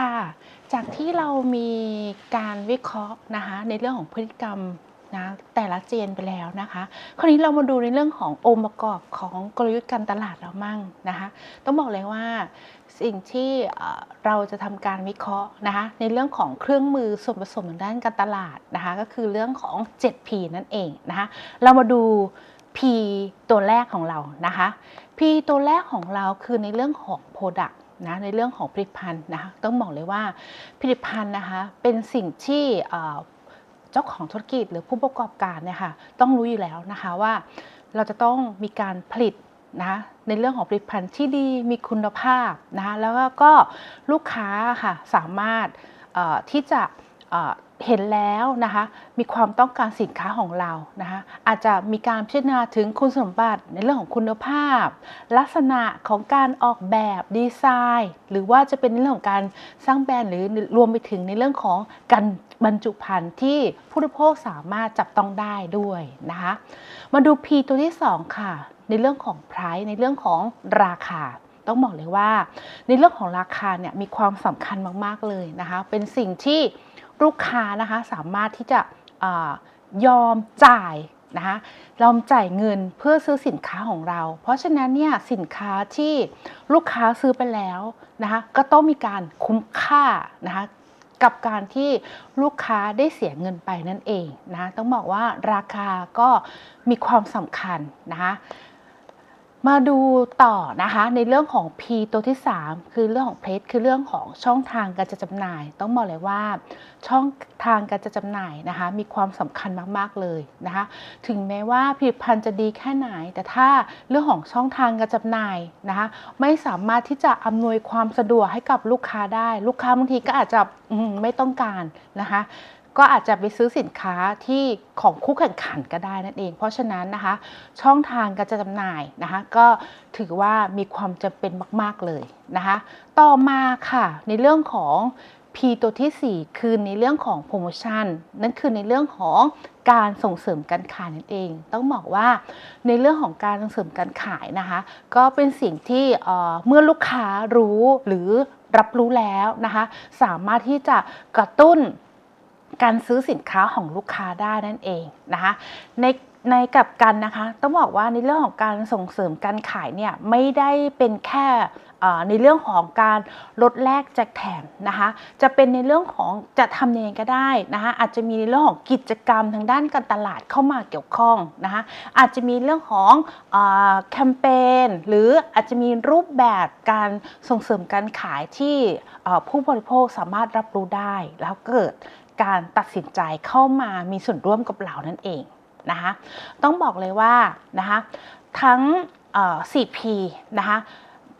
ค่ะ จากที่เรามีการวิเคราะห์นะคะในเรื่องของพฤติกรรมนะแต่ละเจนไปแล้วนะคะ คราวนี้เรามาดูในเรื่องขององค์ประกอบของกลยุทธ์การตลาดเรามั่งนะคะ ต้องบอกเลยว่าสิ่งที่เราจะทำการวิเคราะห์นะคะในเรื่องของเครื่องมือส่วนผสมทางด้านการตลาดนะคะก็คือเรื่องของ 7P นั่นเองนะคะ เรามาดู P ตัวแรกของเรานะคะ P ตัวแรกของเราคือในเรื่องของ Product นะในเรื่องของผลิตภัณฑ์นะคะต้องบอกเลยว่าผลิตภัณฑ์นะคะเป็นสิ่งที่เจ้าของธุรกิจหรือผู้ประกอบการเนี่ยค่ะต้องรู้อยู่แล้วนะคะว่าเราจะต้องมีการผลิตนะในเรื่องของผลิตภัณฑ์ที่ดีมีคุณภาพนะแล้วก็ลูกค้าค่ะสามารถที่จะ เห็นแล้วนะคะมีความต้องการสินค้าของเรานะคะอาจจะมีการพิจารณาถึงคุณสมบัติในเรื่องของคุณภาพ ลักษณะของการออกแบบดีไซน์ หรือว่าจะเป็นในเรื่องของการสร้างแบรนด์หรือรวมไปถึงในเรื่องของการบรรจุภัณฑ์ที่ผู้บริโภคสามารถจับต้องได้ด้วยนะคะมาดู P ตัวที่ 2 ค่ะ ในเรื่องของ price ในเรื่องของราคาต้องบอกเลยว่าในเรื่องของราคาเนี่ยมีความสำคัญมาก ๆ เลยนะคะ เป็นสิ่งที่ ลูกค้านะคะสามารถที่จะอยอมจ่ายนะคะยอมจ่ายเงินเพื่อซื้อสินค้าของเรา เพราะฉะนั้นเนี่ยสินค้าที่ลูกค้าซื้อไปแล้วนะคะก็ต้องมีการคุ้มค่านะคะกับการที่ลูกค้าได้เสียเงินไปนั่นเองนะะต้องบอกว่าราคาก็มีความสำคัญนะคะ มาดูต่อนะคะในเรื่องของ P ตัวที่ 3 คือเรื่องของเพจคือเรื่องของช่องทางการจะจำหน่าย ต้องบอกเลยว่า ช่องทางการจะจำหน่ายนะคะ มีความสำคัญมากๆเลยนะคะ ถึงแม้ว่าผลิตภัณฑ์จะดีแค่ไหน แต่ถ้าเรื่องของช่องทางการจำหน่ายนะคะ ไม่สามารถที่จะอำนวยความสะดวกให้กับลูกค้าได้ ลูกค้าบางทีก็อาจจะไม่ต้องการนะคะ ก็อาจจะไปซื้อสินค้าที่ของคู่แข่งขันก็ได้นั่นเอง เพราะฉะนั้นนะคะ ช่องทางการจำหน่ายนะคะ ก็ถือว่ามีความจำเป็นมาก ๆ เลยนะคะ ต่อมาค่ะในเรื่องของ P ตัวที่ 4 คือในเรื่องของโปรโมชั่นนั่นคือในเรื่องของการส่งเสริมการขายนั่นเอง ต้องบอกว่าในเรื่องของการส่งเสริมการขายนะคะ ก็เป็นสิ่งที่เมื่อลูกค้ารู้หรือรับรู้แล้วนะคะ สามารถที่จะกระตุ้น การซื้อสินค้าของลูกค้าได้นั่นเองนะคะในในกลับกันนะคะต้องบอกว่าในเรื่องของการส่งเสริมการขายเนี่ยไม่ได้เป็นแค่ในเรื่องของการลดแลกแจกแถมนะคะจะเป็นในเรื่องของจะทำยังก็ได้นะคะอาจจะมีในเรื่องของกิจกรรมทางด้านการตลาดเข้ามาเกี่ยวข้องนะคะอาจจะมีเรื่องของอแคมเปญหรืออาจจะมีรูปแบบการส่งเสริมการขายที่ผู้บริโภคสามารถรับรู้ได้แล้วเกิด การตัดสินใจเข้ามามีส่วนร่วมกับเรานั่นเองนะคะต้องบอกเลยว่านะคะทั้งเอ่อ 4P นะคะ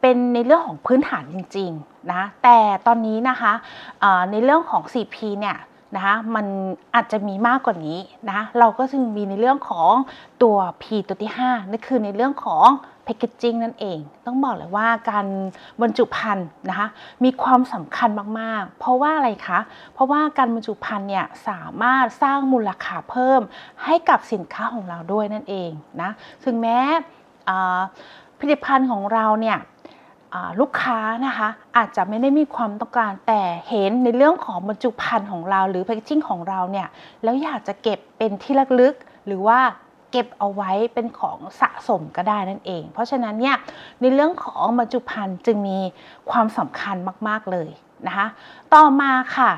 เป็นในเรื่องของพื้นฐานจริงๆนะแต่ตอนนี้นะคะในเรื่องของ 4P เนี่ยนะคะมันอาจจะมีมากกว่านี้นะเราก็จึงมีในเรื่องของตัว P ตัวที่5นั่นคือในเรื่องของ Packaging นั่นเอง ต้องบอกเลยว่าการบรรจุภัณฑ์นะคะมีความสำคัญมากๆ เพราะว่าอะไรคะ เพราะว่าการบรรจุภัณฑ์เนี่ยสามารถสร้างมูลค่าเพิ่มให้กับสินค้าของเราด้วยนั่นเองนะถึงแม้ผลิตภัณฑ์ของเราเนี่ยลูกค้านะคะอาจจะไม่ได้มีความต้องการแต่เห็นในเรื่องของบรรจุภัณฑ์ของเราหรือแพคเกจิ้งของเราเนี่ยแล้วอยากจะเก็บเป็นที่ระลึกหรือว่า เก็บเอาไว้เป็นของสะสมก็ได้นั่นเอง เพราะฉะนั้นเนี่ยในเรื่องของบรรจุภัณฑ์จึงมีความสำคัญมาก ๆ เลยนะคะต่อมาค่ะ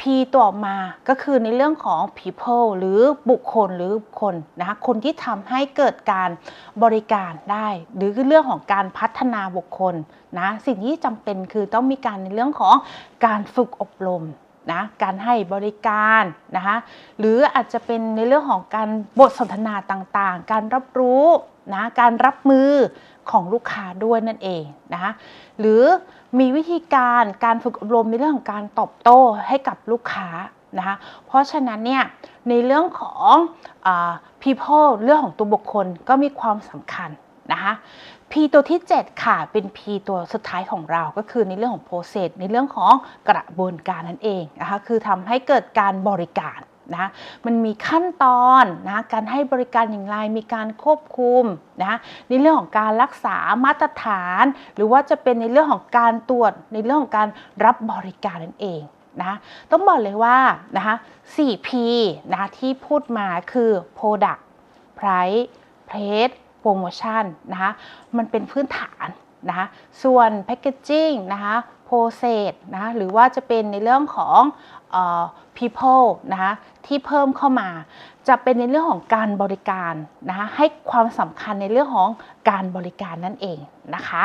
P ต่อมาก็คือในเรื่องของ people หรือบุคคลหรือคนนะคะคนที่ทำให้เกิดการบริการได้ หรือเรื่องของการพัฒนาบุคคลนะสิ่งที่จำเป็นคือต้องมีการในเรื่องของการฝึกอบรม นะการให้บริการนะคะหรืออาจจะเป็นในเรื่องของการบทสนทนาต่างๆ การรับรู้นะการรับมือของลูกค้าด้วยนั่นเองนะคะหรือมีวิธีการการฝึกอบรมในเรื่องของการตอบโต้ให้กับลูกค้านะคะเพราะฉะนั้นเนี่ยในเรื่องของอ people เรื่องของตัวบุคคลก็มีความสำคัญ นะคะ P ตัวที่ 7 ค่ะ เป็น P ตัวสุดท้ายของเราก็คือในเรื่องของ process ในเรื่องของกระบวนการนั่นเองนะคะ คือทำให้เกิดการบริการนะมันมีขั้นตอนนะการให้บริการอย่างไรมีการควบคุมนะในเรื่องของการรักษามาตรฐาน หรือว่าจะเป็นในเรื่องของการตรวจในเรื่องของการรับบริการนั่นเองนะต้องบอกเลยว่านะคะ 4P นะคะที่พูดมาคือ Product Price Place Promotion นะคะมันเป็นพื้นฐานนะคะส่วน Packaging นะคะ Process นะคะหรือว่าจะเป็นในเรื่องของเอ่อ People นะคะที่เพิ่มเข้ามา จะเป็นในเรื่องของการบริการนะคะให้ความสำคัญในเรื่องของการบริการนั่นเองนะคะ